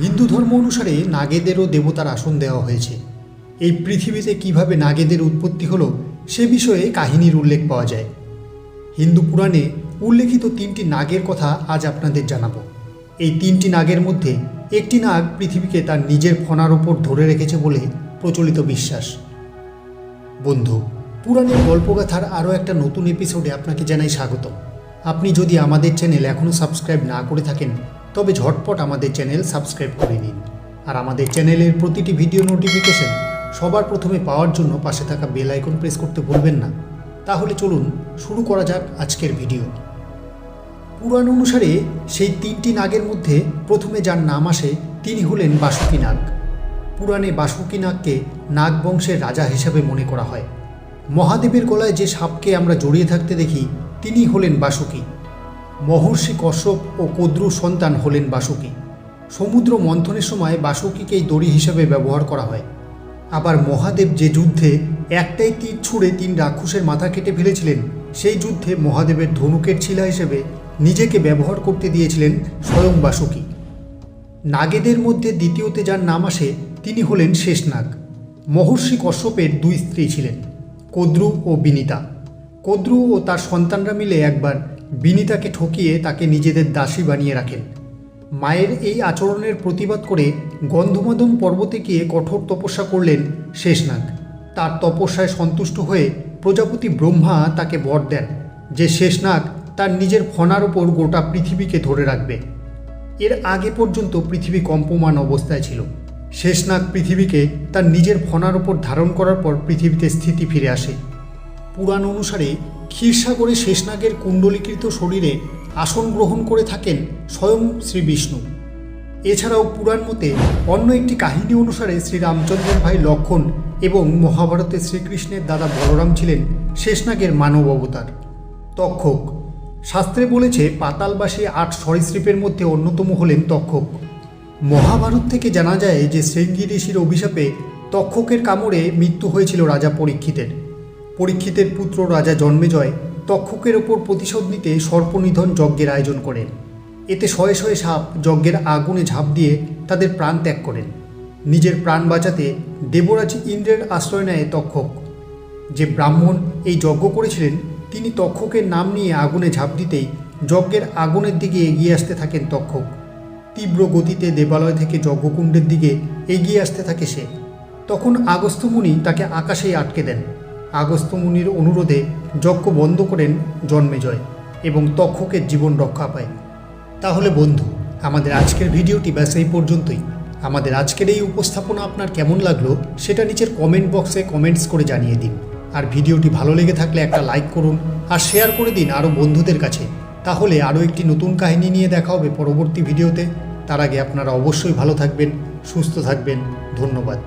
হিন্দু ধর্ম অনুসারে নাগেদেরও দেবতার আসন দেওয়া হয়েছে। এই পৃথিবীতে কীভাবে নাগেদের উৎপত্তি হলো, সে বিষয়ে কাহিনীর উল্লেখ পাওয়া যায়। হিন্দু পুরাণে উল্লেখিত তিনটি নাগের কথা আজ আপনাদের জানাব। এই তিনটি নাগের মধ্যে একটি নাগ পৃথিবীকে তার নিজের ফনার ওপর ধরে রেখেছে বলে প্রচলিত বিশ্বাস। বন্ধু, পুরাণের গল্পগাথার আরও একটা নতুন এপিসোডে আপনাকে জানাই স্বাগত আপনি যদি আমাদের চ্যানেল এখনও সাবস্ক্রাইব না করে থাকেন তবে ঝটপট আমাদের চ্যানেল সাবস্ক্রাইব করে নিন। আর আমাদের চ্যানেলের প্রতিটি ভিডিও নোটিফিকেশন সবার প্রথমে পাওয়ার জন্য পাশে থাকা বেল আইকন প্রেস করতে ভুলবেন না। তাহলে চলুন শুরু করা যাক আজকের ভিডিও। পুরাণ অনুসারে সেই তিনটি নাগের মধ্যে প্রথমে যার নাম আসে তিনি হলেন বাসুকী নাগ। পুরাণে বাসুকী নাগকে নাগ বংশের রাজা হিসাবে মনে করা হয়। মহাদেবের গলায় যে সাপকে আমরা জড়িয়ে থাকতে দেখি তিনি হলেন বাসুকী। মহর্ষি কশ্যপ ও কদ্রু সন্তান হলেন বাসুকী। সমুদ্র মন্থনের সময় বাসুকীকেই দড়ি হিসাবে ব্যবহার করা হয়। আবার মহাদেব যে যুদ্ধে একটাই তীর ছুঁড়ে তিন রাক্ষসের মাথা কেটে ফেলেছিলেন, সেই যুদ্ধে মহাদেবের ধনুকের ছিলা হিসেবে নিজেকে ব্যবহার করতে দিয়েছিলেন স্বয়ং বাসুকী। নাগেদের মধ্যে দ্বিতীয়তে যার নাম আসে, তিনি হলেন শেষনাগ। মহর্ষি কশ্যপের দুই স্ত্রী ছিলেন, কদ্রু ও বিনিতা। কদ্রু ও তার সন্তানরা মিলে একবার বিনিতাকে ঠকিয়ে তাকে নিজেদের দাসী বানিয়ে রাখেন। মায়ের এই আচরণের প্রতিবাদ করে গন্ধমাদন পর্বতে গিয়ে কঠোর তপস্যা করলেন শেষনাগ। তার তপস্যায় সন্তুষ্ট হয়ে প্রজাপতি ব্রহ্মা তাকে বর দেন যে শেষনাগ তার নিজের ফনার ওপর গোটা পৃথিবীকে ধরে রাখবে। এর আগে পর্যন্ত পৃথিবী কম্পমান অবস্থায় ছিল। শেষনাগ পৃথিবীকে তার নিজের ফনার ওপর ধারণ করার পর পৃথিবীতে স্থিতি ফিরে আসে। পুরাণ অনুসারে ক্ষীরসাগরে শেষনাগের কুণ্ডলীকৃত শরীরে আসন গ্রহণ করে থাকেন স্বয়ং শ্রী বিষ্ণু। এছাড়াও পুরাণ মতে অন্য একটি কাহিনী অনুসারে শ্রী রামচন্দ্রের ভাই লক্ষণ এবং মহাভারতে শ্রীকৃষ্ণের দাদা বলরাম ছিলেন শেষনাগের মানব অবতার। তক্ষক। শাস্ত্রে বলেছে পাতালবাসী আট সরীসৃপের মধ্যে অন্যতম হলেন তক্ষক। মহাভারত থেকে জানা যায় যে শৃঙ্গি ঋষির অভিশাপে তক্ষকের কামড়ে মৃত্যু হয়েছিল রাজা পরীক্ষিতের। পরীক্ষিতের পুত্র রাজা জন্মেজয় তক্ষকের ওপর প্রতিশোধ নিতে সর্পনিধন যজ্ঞের আয়োজন করেন। এতে শয়ে শয়ে সাপ যজ্ঞের আগুনে ঝাঁপ দিয়ে তাদের প্রাণ ত্যাগ করেন। নিজের প্রাণ বাঁচাতে দেবরাজ ইন্দ্রের আশ্রয় নেয় তক্ষক। যে ব্রাহ্মণ এই যজ্ঞ করেছিলেন, তিনি তক্ষকের নাম নিয়ে আগুনে ঝাঁপ দিতেই যজ্ঞের আগুনের দিকে এগিয়ে আসতে থাকেন তক্ষক। তীব্র গতিতে দেবালয় থেকে যজ্ঞকুণ্ডের দিকে এগিয়ে আসতে থাকে সে। তখন আগস্ত্যমুনি তাকে আকাশেই আটকে দেন। আগস্ত্যমুনির অনুরোধে যজ্ঞ বন্ধ করেন জন্মেজয় এবং তক্ষকের জীবন রক্ষা পায়। তাহলে বন্ধু, আমাদের আজকের ভিডিওটি ব্যাস এই পর্যন্তই। আমাদের আজকের এই উপস্থাপনা আপনার কেমন লাগল সেটা নিচের কমেন্ট বক্সে কমেন্টস করে জানিয়ে দিন। আর ভিডিওটি ভালো লেগে থাকলে একটা লাইক করুন আর শেয়ার করে দিন আরও বন্ধুদের কাছে। তাহলে আরও একটি নতুন কাহিনী নিয়ে দেখা হবে পরবর্তী ভিডিওতে। তার আগে আপনারা অবশ্যই ভালো থাকবেন, সুস্থ থাকবেন। ধন্যবাদ।